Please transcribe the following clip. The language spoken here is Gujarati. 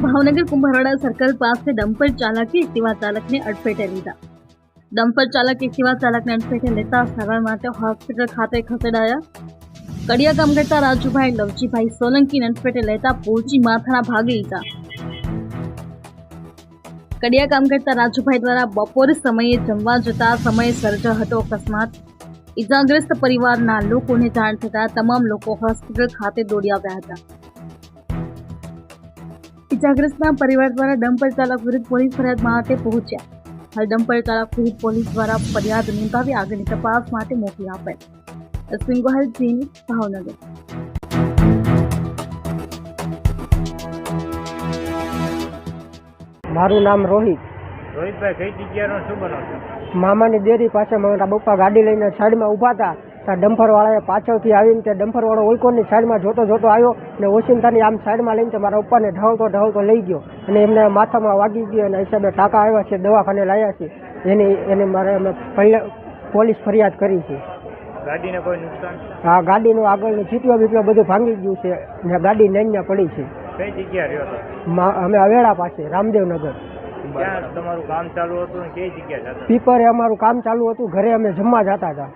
ભાવનગર કુંભારવાડા સર્કલ પાસે ડમ્પર ચાલકે એક્ટિવા ચાલકને અડફેટે લીધા. ડમ્પર ચાલક એક્ટિવા ચાલકને અડફેટે લેતા સારવાર માટે હોસ્પિટલ ખાતે ખસેડાયા. કડિયા કામ કરતા રાજુભાઈ, લવજીભાઈ સોલંકીને અડફેટે લેતા પોચી માથાના ભાગે લીધા. કડિયા કામ કરતા રાજુભાઈ દ્વારા બપોર સમયે જમવા જતા સમયે સર્જો હતો અકસ્માત. ઇજાગ્રસ્ત પરિવારના લોકોને જાણ થતા તમામ લોકો હોસ્પિટલ ખાતે દોડી આવ્યા હતા. ઇજાગ્રસ્તના પરિવાર દ્વારા ડમ્પર ચાલક વિરુદ્ધ પોલીસ ફરિયાદ માટે પહોંચ્યા. હાલ ડમ્પર ચાલક વિરુદ્ધ પોલીસ દ્વારા ફરિયાદ નોંધાવી આગળની તપાસ માટે મોકલી આપેલ અશ્વિન ગોહેલ ચીન ભાવનગર. મારું નામ રોહિત. રોહિતભાઈ કઈ જગ્યાનો શું બનાવ મામાની ડેરી પાસે મારા બપ્પા ગાડી લઈને સાઈડમાં ઊભા હતા. ત્યાં ડમ્ફરવાળાએ પાછળથી આવીને તે ડમ્ફરવાળો ઓઈકોની સાઈડમાં જોતો જોતો આવ્યો અને ઓશિંતાની આમ સાઈડમાં લઈને મારા ઉપરને ઢાળતો ઢાળતો લઈ ગયો. અને એમને માથામાં વાગી ગયો અને હિસાબે ટાંકા આવ્યા છે દવાખાને લાવ્યા છે. એની એને મારે અમે પહેલા પોલીસ ફરિયાદ કરી છે. ગાડીને કોઈ નુકસાન? હા ગાડીનું આગળનું ચીપિયો બીપિયો બધું ભાંગી ગયું છે અને ગાડી નૈન્યા પડી છે. કઈ જગ્યા રહ્યો અમે અવેડા પાસે રામદેવનગર. તમારું કામ ચાલુ હતું કઈ જગ્યા પીપરે અમારું કામ ચાલુ હતું ઘરે અમે જમવા જતા હતા.